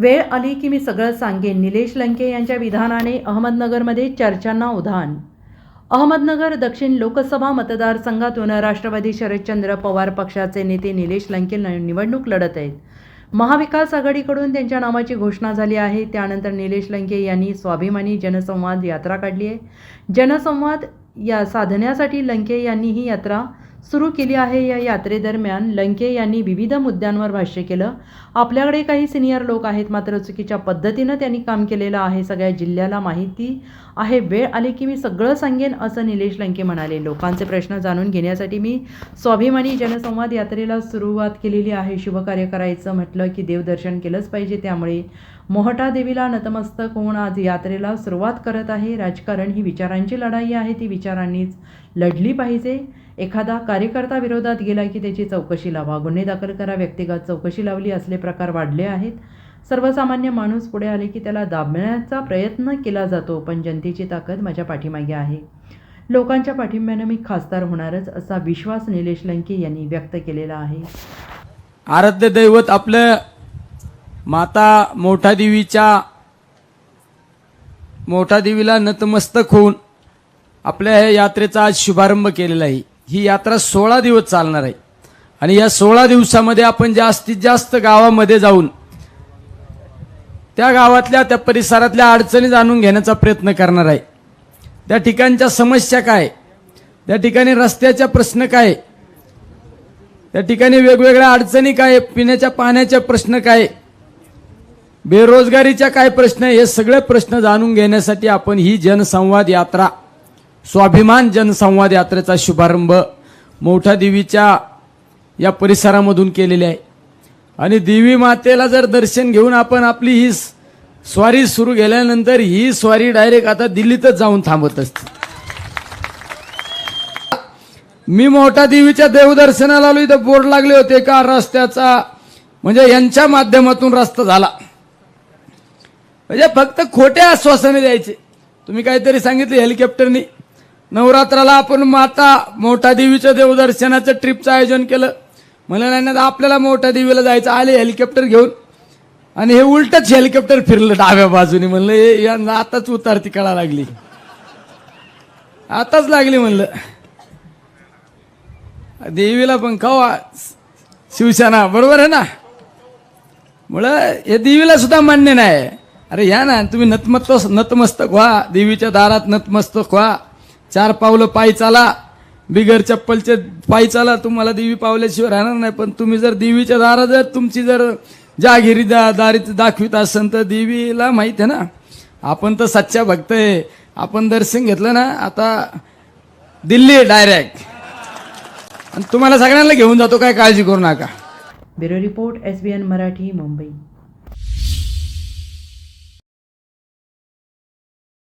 वेळ आली की मी सगळं सांगेन. निलेश लंके यांच्या विधानाने अहमदनगरमध्ये चर्चांना उधाण. अहमदनगर दक्षिण लोकसभा मतदारसंघातून राष्ट्रवादी शरदचंद्र पवार पक्षाचे नेते निलेश लंके निवडणूक लढत आहेत. महाविकास आघाडीकडून त्यांच्या नावाची घोषणा झाली आहे. त्यानंतर निलेश लंके यांनी स्वाभिमानी जनसंवाद यात्रा काढली आहे. जनसंवाद या साधण्यासाठी लंके यांनी ही यात्रा सुरू केली आहे या यात्रेदरम्यान. लंके यांनी विविध मुद्द्यांवर भाष्य केलं. आपल्याकडे काही सिनियर लोक आहेत मात्र चुकीच्या पद्धतीनं त्यांनी काम केलेलं आहे. सगळ्या जिल्ह्याला माहिती आहे. वेळ आली की मी सगळं सांगेन असं निलेश लंके म्हणाले. लोकांचे प्रश्न जाणून घेण्यासाठी मी स्वाभिमानी जनसंवाद यात्रेला सुरुवात केलेली आहे. शुभकार्य करायचं म्हटलं की देवदर्शन केलंच पाहिजे. त्यामुळे मोहटा देवीला नतमस्तक होऊन आज यात्रेला सुरुवात करत आहे. राजकारण ही विचारांची लढाई आहे. ती विचारांनीच लढली पाहिजे. एखादा कार्यकर्ता विरोधात गेला की त्याची चौकशी लावा. गुन्हे दाखल करा. व्यक्तिगत चौकशी लावली असले प्रकार वाढले आहेत. सर्वसामान्य माणूस पुढे आले की त्याला दाबण्याचा प्रयत्न केला जातो पण जनतेची ताकद माझ्या पाठीमागे आहे. लोकांच्या पाठिंब्यानं मी खासदार होणारच असा विश्वास निलेश लंके यांनी व्यक्त केलेला आहे. आराध्य दैवत आपलं माता मोठा देवीच्या मोठा देवीला नतमस्तक होऊन आपल्या या यात्रेचा आज शुभारंभ केलेला आहे. ही यात्रा सोळा दिवस चालणार आहे. आणि या सोळा दिवसामध्ये आपण जास्तीत जास्त गावामध्ये जाऊन त्या गावातल्या त्या परिसरातल्या अडचणी जाणून घेण्याचा प्रयत्न करणार आहे. त्या ठिकाणच्या समस्या काय? त्या ठिकाणी रस्त्याच्या प्रश्न काय? त्या ठिकाणी वेगवेगळ्या अडचणी काय? पिण्याच्या पाण्याच्या प्रश्न काय? बेरोजगारीच्या काय प्रश्न आहे? हे सगळे प्रश्न जाणून घेण्यासाठी आपण ही जनसंवाद यात्रा स्वाभिमान जनसंवाद यात्रेचा शुभारंभ मोठ्या देवीच्या या परिसरामधून केलेले आहे. आणि देवी मातेला जर दर्शन घेऊन आपण आपली ही स्वारी सुरू केल्यानंतर ही स्वारी डायरेक्ट आता दिल्लीतच जाऊन थांबत असते. मी मोठा देवीच्या देवदर्शनाला आलो इथं बोर्ड लागले होते का रस्त्याचा म्हणजे यांच्या माध्यमातून रस्ता झाला. म्हणजे फक्त खोटे आश्वासने द्यायचे. तुम्ही काहीतरी सांगितले हेलिकॉप्टरनी. नवरात्राला आपण माता मोठा देवीच्या देवदर्शनाचं ट्रिपचं आयोजन केलं. मला नाही ना आपल्याला मोठ्या देवीला जायचं आले हेलिकॉप्टर घेऊन. आणि हे उलटच हेलिकॉप्टर फिरलं डाव्या बाजूने. म्हणलं हे यांना आताच उतारती कळा लागली. आताच लागली म्हणलं. देवीला पण खावा शिवसेना बरोबर आहे ना? मुळं हे देवीला सुद्धा मान्य नाही. अरे या ना तुम्ही नतमस्त नतमस्तक व्हा देवीच्या दारात नतमस्तक व्हा. चार पावलं पायी चाला. बिगर चप्पलचे पायी चाला. तुम्हाला देवी पावल्याशिवाय राहणार नाही. पण तुम्ही जर देवीच्या दारा जर तुमची जर जागिरी दा दारी दाखवित असेल तर देवीला माहीत आहे ना. आपण तर सच्चा भक्त आहे. आपण दर्शन घेतलं ना आता दिल्ली डायरेक्ट आणि तुम्हाला सगळ्यांना घेऊन जातो. काय काळजी करू नका. Bureau report S B N Marathi Mumbai.